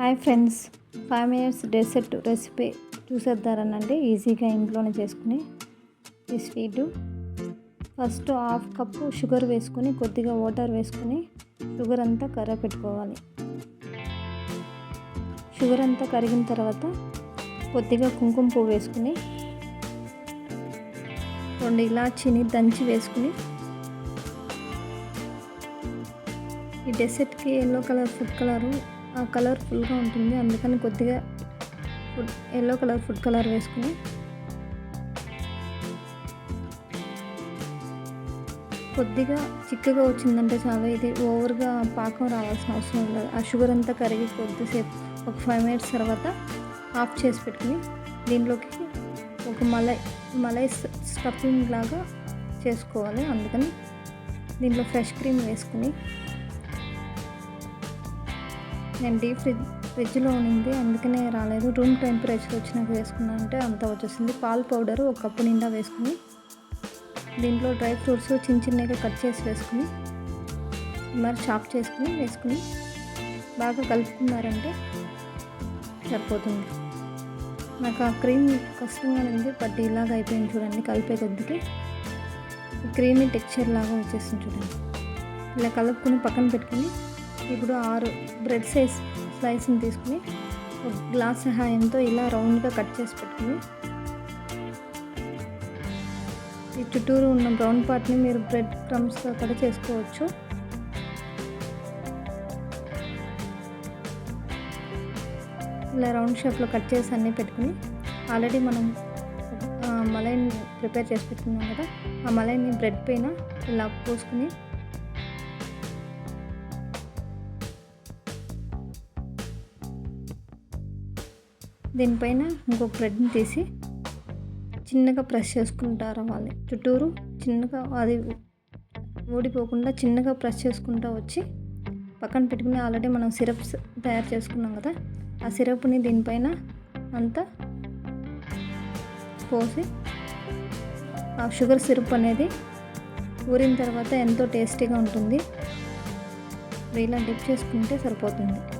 Hi friends. Five minutes dessert recipe చూసేద్దారనండి. ఈజీగా ఇంట్లోనే చేసుకుని ఈ sweet. First half cup sugar వేసుకొని కొద్దిగా వాటర్ వేసుకొని షుగర్ అంతా కర్ర పెట్టుకోవాలి. షుగర్ అంతా కరిగిన తర్వాత కొద్దిగా కుంకుమ పువ్వు వేసుకుని రెండు ఇలాచీని దంచి వేసుకుని ఈ డెసర్ట్కి ఎల్లో కలర్ ఫుడ్ కలరు ఆ కలర్ ఫుల్గా ఉంటుంది. అందుకని కొద్దిగా food yellow colour food colour వేసుకుని కొద్దిగా చిక్కగా వచ్చిందంటే చాలా. ఇది ఓవర్గా పాకం రావాల్సిన అవసరం ఉండదు. ఆ షుగర్ అంతా కరిగి కొద్దిసేపు ఒక ఫైవ్ మినిట్స్ తర్వాత ఆఫ్ చేసి పెట్టుకుని దీంట్లోకి ఒక మలై మలై స్టఫింగ్ లాగా చేసుకోవాలి. అందుకని దీంట్లో ఫ్రెష్ క్రీమ్ వేసుకుని నేను డీప్ ఫ్రిడ్జ్ ఫ్రిడ్జ్లో ఉన్నింది. అందుకనే రాలేదు. రూమ్ టెంపరేచర్ వచ్చినాక వేసుకున్నాను అంటే అంత వచ్చేసింది. పాల్ పౌడర్ ఒక కప్పు నిండా వేసుకుని దీంట్లో డ్రై ఫ్రూట్స్ చిన్న చిన్నగా కట్ చేసి వేసుకుని మరి చాప్ చేసుకుని వేసుకుని బాగా కలుపుకున్నారంటే సరిపోతుంది. నాకు ఆ క్రీమ్ కష్టంగా ఉంది. బట్ ఇలాగ అయిపోయింది చూడండి. కలిపే కొద్దికి క్రీమీ టెక్చర్ లాగా వచ్చేసింది చూడండి. ఇలా కలుపుకొని పక్కన పెట్టుకుని ఇప్పుడు ఆరు బ్రెడ్ సైజ్ స్లైస్ని తీసుకుని ఒక గ్లాస్ సహాయంతో ఇలా రౌండ్గా కట్ చేసి పెట్టుకుని ఈ చుట్టూరు ఉన్న బ్రౌన్ పార్ట్ని మీరు బ్రెడ్ క్రమ్స్తో కూడా చేసుకోవచ్చు. ఇలా రౌండ్ షేప్లో కట్ చేసి అన్నీ పెట్టుకుని ఆల్రెడీ మనం మలైని ప్రిపేర్ చేసి పెట్టుకున్నాం కదా ఆ మలైని బ్రెడ్ పైన ఇలా పోసుకుని దీనిపైన ఇంకొక బ్రెడ్ని తీసి చిన్నగా ప్రెస్ చేసుకుంటారు వాళ్ళు. చుట్టూరు చిన్నగా అది ఊడిపోకుండా చిన్నగా ప్రెస్ చేసుకుంటూ వచ్చి పక్కన పెట్టుకుని ఆల్రెడీ మనం సిరప్స్ తయారు చేసుకున్నాం కదా ఆ సిరప్ని దీనిపైన అంతా పోసి ఆ షుగర్ సిరప్ అనేది ఊరిన తర్వాత ఎంతో టేస్టీగా ఉంటుంది. ఇలా డిప్ చేసుకుంటే సరిపోతుంది.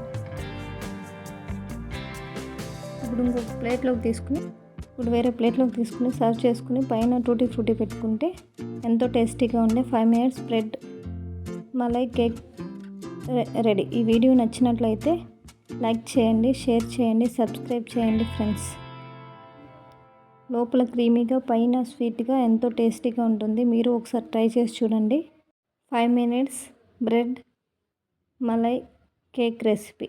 ఇప్పుడు ఇంకొక ప్లేట్లోకి తీసుకుని ఇప్పుడు వేరే ప్లేట్లోకి తీసుకుని సర్వ్ చేసుకుని పైన టూటీ ఫ్రూటీ పెట్టుకుంటే ఎంతో టేస్టీగా ఉండే five minutes bread malai cake ready. ఈ వీడియో నచ్చినట్లయితే లైక్ చేయండి షేర్ చేయండి సబ్స్క్రైబ్ చేయండి ఫ్రెండ్స్. లోపల క్రీమీగా పైన స్వీట్గా ఎంతో టేస్టీగా ఉంటుంది. మీరు ఒకసారి ట్రై చేసి చూడండి. Five minutes bread malai cake recipe.